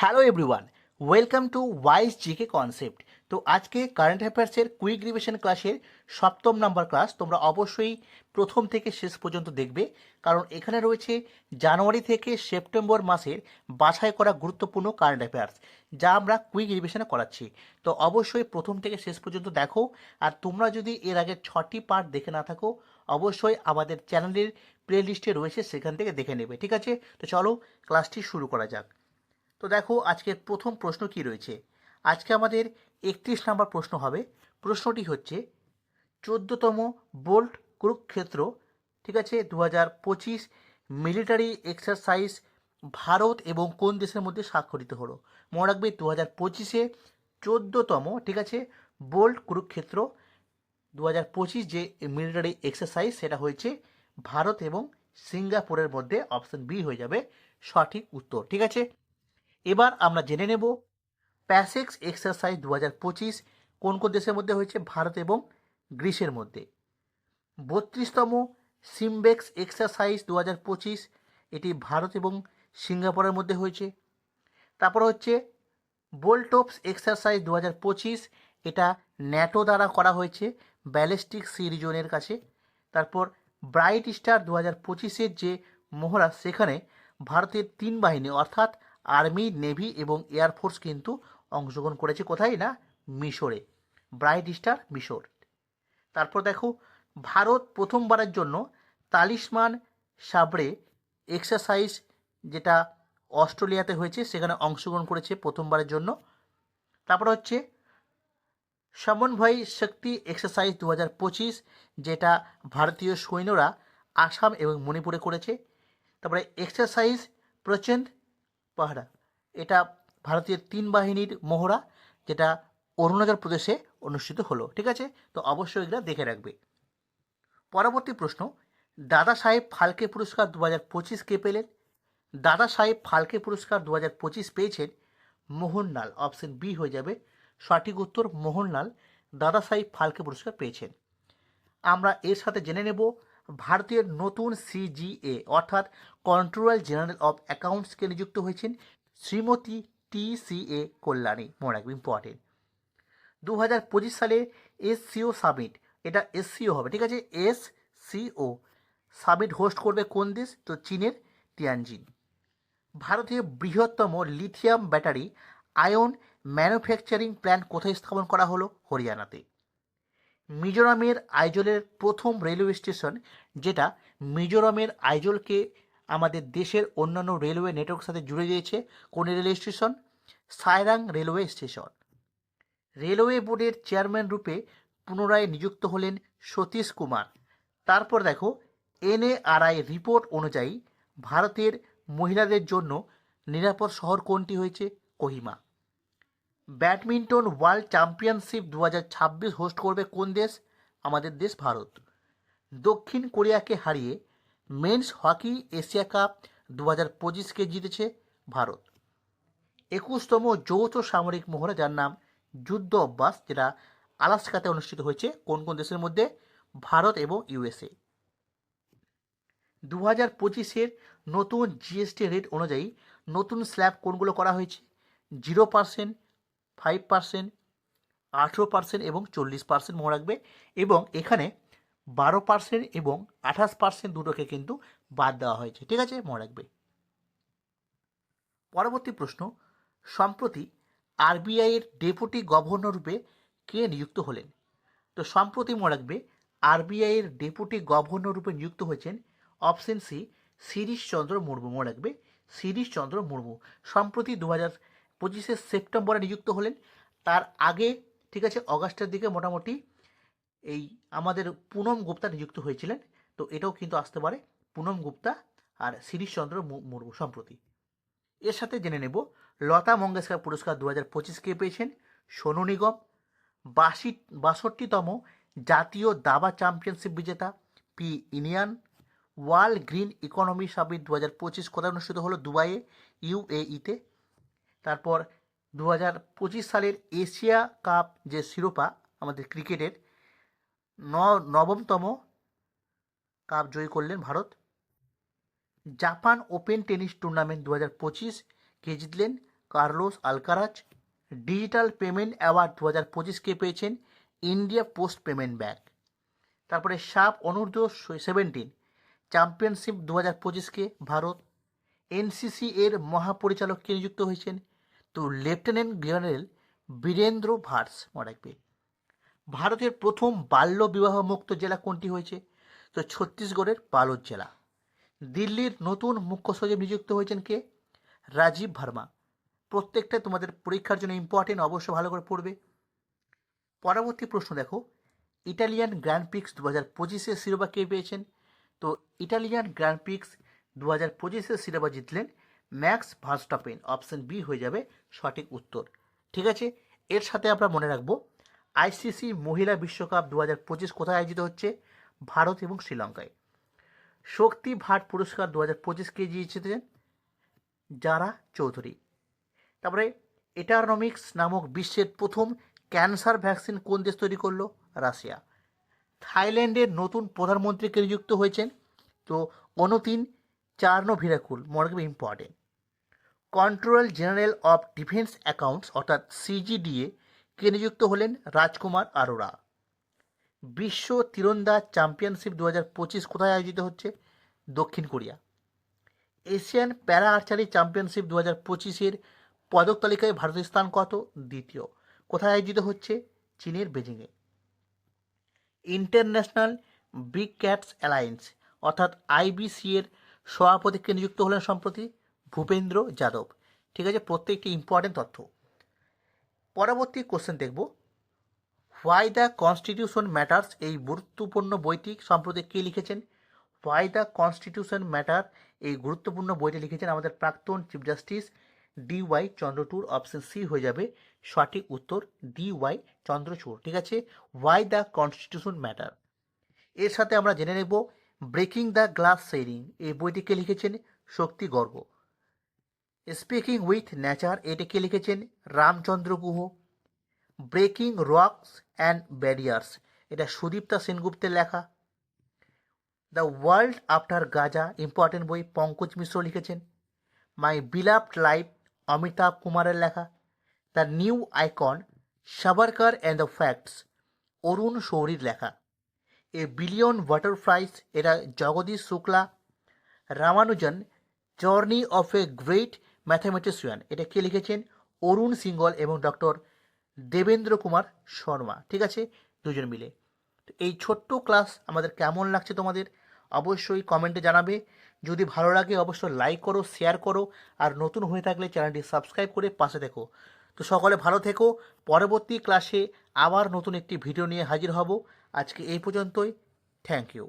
Hello everyone welcome to wise GK concept তো আজকে current অ্যাফেয়ার্সের quick revision ক্লাসের সপ্তম নাম্বার ক্লাস তোমরা অবশ্যই প্রথম থেকে শেষ পর্যন্ত দেখবে, কারণ এখানে রয়েছে জানুয়ারি থেকে সেপ্টেম্বর মাসের বাছাই করা গুরুত্বপূর্ণ কারেন্ট অ্যাফেয়ার্স যা আমরা কুইক রিভিশনে করাচ্ছি। তো অবশ্যই প্রথম থেকে শেষ পর্যন্ত দেখো, আর তোমরা যদি এর আগে ছটি পার্ট দেখে না থাকো, অবশ্যই আমাদের চ্যানেলের প্লে লিস্টে রয়েছে, সেখান থেকে দেখে নেবে, ঠিক আছে? তো চলো ক্লাসটি শুরু করা যাক। তো দেখো আজকের প্রথম প্রশ্ন কি রয়েছে? আজকে আমাদের একত্রিশ নম্বর প্রশ্ন হবে। প্রশ্নটি হচ্ছে, চোদ্দতম বোল্ট কুরুক্ষেত্র, ঠিক আছে দু হাজার পঁচিশ মিলিটারি এক্সারসাইজ ভারত এবং কোন দেশের মধ্যে স্বাক্ষরিত হলো? মনে রাখবে দু হাজার পঁচিশে চোদ্দতম, ঠিক আছে, বোল্ট কুরুক্ষেত্র দু হাজার পঁচিশ যে মিলিটারি এক্সারসাইজ সেটা হয়েছে ভারত এবং সিঙ্গাপুরের মধ্যে অপশন বি হয়ে যাবে সঠিক উত্তর, ঠিক আছে? এবার আমরা জেনে নেব প্যাসেক্স এক্সারসাইজ দু পঁচিশ কোন কোন দেশের মধ্যে হয়েছে, ভারত এবং গ্রিসের মধ্যে। বত্রিশতম সিমবেক্স এক্সারসাইজ দু পঁচিশ, এটি ভারত এবং সিঙ্গাপুরের মধ্যে হয়েছে। তারপর হচ্ছে বোলটোপস এক্সারসাইজ দু পঁচিশ, এটা ন্যাটো দ্বারা করা হয়েছে ব্যালিস্টিক সি রিজনের কাছে। তারপর ব্রাইট স্টার দু হাজার পঁচিশের যে মহড়া, সেখানে ভারতের তিন বাহিনী, অর্থাৎ আর্মি, নেভি এবং এয়ারফোর্স কিন্তু অংশগ্রহণ করেছে কোথায় না? মিশরে। ব্রাইট স্টার মিশর। তারপর দেখো, ভারত প্রথমবারের জন্য তালিসমান সাবরে এক্সারসাইজ যেটা অস্ট্রেলিয়াতে হয়েছে, সেখানে অংশগ্রহণ করেছে প্রথমবারের জন্য। তারপর হচ্ছে সমন্বয় শক্তি এক্সারসাইজ দু হাজার পঁচিশ, যেটা ভারতীয় সৈন্যরা আসাম এবং মণিপুরে করেছে। তারপরে এক্সারসাইজ প্রচণ্ড পাহারা। এটা ভারতীয় তিন বাহিনীর মহড়া, যেটা অরুণাচল প্রদেশে অনুষ্ঠিত হলো, ঠিক আছে? তো অবশ্যই এগুলো দেখে রাখবে। পরবর্তী প্রশ্ন, দাদা সাহেব ফালকে পুরস্কার দু হাজার পঁচিশ কে পেলেন? দাদা সাহেব ফালকে পুরস্কার দু হাজার পঁচিশ পেয়েছেন মোহনলাল, অপশন বি হয়ে যাবে। সঠিক উত্তর, মোহনলাল, দাদা সাহেব ফালকে পুরস্কার পেয়েছেন। আমরা এর সাথে জেনে নেব ভারতীয় নতুন সিজিএ অর্থাৎ কন্ট্রোলার জেনারেল অফ অ্যাকাউন্টসকে নিযুক্ত হয়েছেন Shrimati T C A Kalyani. মনে রাখবে ইম্পর্টেন্ট দু হাজার পঁচিশ সালে এস সিও সামিট এটা এস সিও হবে, ঠিক আছে? এস সিও সামিট হোস্ট করবে কোন দেশ? তো চীনের তিয়ানজিন ভারতীয় বৃহত্তম lithium battery ion manufacturing plant কোথায় স্থাপন করা হলো? হরিয়ানাতে। মিজোরামের আইজলের প্রথম রেলওয়ে স্টেশন, যেটা মিজোরামের আইজলকে আমাদের দেশের অন্যান্য রেলওয়ে নেটওয়ার্কের সাথে জুড়ে দিয়েছে। কোন railway station? Sairang railway station. Railway বোর্ডের চেয়ারম্যান রূপে পুনরায় নিযুক্ত হলেন সতীশ কুমার। তারপর দেখো, এনএআরআই রিপোর্ট অনুযায়ী ভারতের মহিলাদের জন্য নিরাপদ শহর কোনটি হয়েছে? কোহিমা। ব্যাডমিন্টন ওয়ার্ল্ড চ্যাম্পিয়নশিপ দু হোস্ট করবে কোন দেশ? আমাদের দেশ ভারত। দক্ষিণ কোরিয়াকে হারিয়ে মেন্স হকি এশিয়া কাপ দু হাজার পঁচিশকে জিতেছে ভারত। একুশতম যৌথ সামরিক মহড়া যার নাম যুদ্ধ অভ্যাস, যেটা আলাস্কাতে অনুষ্ঠিত হয়েছে কোন কোন দেশের মধ্যে? ভারত এবং ইউএসএ। দু হাজার পঁচিশের নতুন জিএসটি রেট অনুযায়ী নতুন স্ল্যাব কোনগুলো করা হয়েছে? জিরো পার্সেন্ট ফাইভ পার্সেন্ট, আঠেরো পার্সেন্ট এবং চল্লিশ পার্সেন্ট মনে রাখবে এবং এখানে বারো পার্সেন্ট এবং আঠাশ পার্সেন্ট দুটোকে কিন্তু বাদ দেওয়া হয়েছে। ঠিক আছে? মনে রাখবে। পরবর্তী প্রশ্ন, সম্প্রতি আরবিআইয়ের ডেপুটি গভর্নর রূপে কে নিযুক্ত হলেন? তো সম্প্রতি মনে রাখবে আরবিআইয়ের ডেপুটি গভর্নর রূপে নিযুক্ত হয়েছেন অপশন সি, শিরিশ চন্দ্র মুর্মু। মনে রাখবে, শিরিশ চন্দ্র মুর্মু। সম্প্রতি দু হাজার পঁচিশে সেপ্টেম্বরে নিযুক্ত হলেন। তার আগে, ঠিক আছে, অগাস্টের দিকে মোটামুটি এই আমাদের পুনম গুপ্তা নিযুক্ত হয়েছিলেন। তো এটাও কিন্তু আসতে পারে, পুনম গুপ্তা আর শিরিশচন্দ্র মুর্মু সম্প্রতি। এর সাথে জেনে নেব, লতা মঙ্গেশকর পুরস্কার দু হাজার পঁচিশকে পেয়েছেন, সোনু নিগম, বাষি, বাষট্টিতম জাতীয় দাবা চ্যাম্পিয়নশিপ বিজেতা P Iniyan, world green economy summit দু হাজার পঁচিশ কোথায় অনুষ্ঠিত হলো, দুবাইয়ে ইউএইতে তারপর দু হাজার পঁচিশ সালের এশিয়া কাপ যে শিরোপা আমাদের ক্রিকেটের নবমতম কাপ জয়ী করলেন Bharat. Japan open tennis tournament দু হাজার পঁচিশ কে জিতলেন Carlos Alcaraz digital payment award দু হাজার পঁচিশকে পেয়েছেন ইন্ডিয়া পোস্ট পেমেন্ট ব্যাংক। তারপরে সাপ অনূর্ধ্ব সেভেন্টিন চ্যাম্পিয়নশিপ দু হাজার পঁচিশকে ভারত। এনসিসি এর মহাপরিচালক কে নিযুক্ত হয়েছেন? তো লেফটেন্যান্ট জেনারেল বীরেন্দ্র ভার্স মনে রাখবে ভারতের প্রথম বাল্য বিবাহ মুক্ত জেলা কোনটি হয়েছে? তো ছত্তিশগড়ের বালোদ জেলা। দিল্লির নতুন মুখ্য সচিব নিযুক্ত হয়েছেন কে? রাজীব ভার্মা। প্রত্যেকটা তোমাদের পরীক্ষার জন্য ইম্পর্টেন্ট অবশ্য ভালো করে পড়বে। পরবর্তী প্রশ্ন দেখো। ইটালিয়ান গ্র্যান্ড পিক্স দু হাজার পঁচিশের শিরোপা কে পেয়েছেন? তো ইটালিয়ান গ্র্যান্ড পিক্স দু হাজার পঁচিশের শিরোপা জিতলেন ম্যাক্স ভার্স্টাপেন অপশন বি হয়ে যাবে সঠিক উত্তর। ঠিক আছে? এর সাথে আমরা মনে রাখব আইসিসি মহিলা বিশ্বকাপ দু হাজার পঁচিশ কোথায় আয়োজিত হচ্ছে? ভারত এবং শ্রীলঙ্কায়। শক্তি ভাট পুরস্কার দু হাজার পঁচিশ কে জিতেছেন? যারা চৌধুরী। তারপরে এটারনমিক্স নামক বিশ্বের প্রথম ক্যান্সার ভ্যাকসিন কোন দেশ তৈরি করল? রাশিয়া। থাইল্যান্ডের নতুন প্রধানমন্ত্রীকে নিযুক্ত হয়েছেন? তো অনুতিন চার্নো ভিরাকুল মনে রাখবে important control general of defence accounts অর্থাৎ সিজিডিএ কে নিযুক্ত হলেন? রাজকুমার আরোরা। বিশ্ব তীরন্দাজ চ্যাম্পিয়নশিপ দু হাজার পঁচিশ কোথায় আয়োজিত হচ্ছে? দক্ষিণ Korea. Asian para archery championship দু হাজার পঁচিশের পদক তালিকায় ভারতের স্থান কত? দ্বিতীয়। কোথায় আয়োজিত হচ্ছে? চীনের বেজিংয়ে ইন্টারন্যাশনাল বিগ ক্যাটস অ্যালায়েন্স অর্থাৎ আইবিসি এর সভাপতিকে নিযুক্ত হলেন সম্প্রতি ভূপেন্দ্র যাদব। ঠিক আছে, প্রত্যেকটি ইম্পর্টেন্ট তথ্য। পরবর্তী কোশ্চেন দেখব। হোয়াই দ্য কনস্টিটিউশন ম্যাটার্স এই গুরুত্বপূর্ণ বইটি সম্প্রতি কে লিখেছেন? হোয়াই দ্য কনস্টিটিউশন ম্যাটার এই গুরুত্বপূর্ণ বইটি লিখেছেন আমাদের প্রাক্তন chief justice D Y Chandrachud option C হয়ে যাবে। সঠিক উত্তর ডি ওয়াই চন্দ্রচূড়। ঠিক আছে হোয়াই দ্য কনস্টিটিউশন ম্যাটার এর সাথে আমরা জেনে নেব ব্রেকিং দ্য গ্লাস সেইরিং এই বইটিকে লিখেছেন Shakti Garg. Speaking with nature এটিকে লিখেছেন Ramachandra Guha. Breaking rocks and barriers এটা সুদীপ্তা সেনগুপ্তের লেখা। The world after Gaza important বই পঙ্কজ মিশ্র লিখেছেন। মাই বিলাভড লাইফ অমিতাভ কুমারের লেখা। The new icon Savarkar and the facts Arun শৌরীর লেখা। এ বিলিয়ন বাটারফ্লাইস, এরা Jagdish Shukla, Ramanujan, journey of a great mathematician. এটা কে লিখেছেন? অরুণ সিঙ্গল এবং ডক্টর দেবেন্দ্র কুমার শর্মা। ঠিক আছে? দুজন মিলে। তো এই ছোট্ট ক্লাস আমাদের কেমন লাগছে তোমাদের? অবশ্যই কমেন্টে জানাবে। যদি ভালো লাগে, অবশ্যই লাইক করো, শেয়ার করো, আর নতুন হয়ে থাকলে চ্যানেলটি সাবস্ক্রাইব করে পাশে দেখো। তো সকলে ভালো থেকো। পরবর্তী ক্লাসে আবার নতুন একটি ভিডিও নিয়ে হাজির হব। আজকে এই পর্যন্তই। Thank you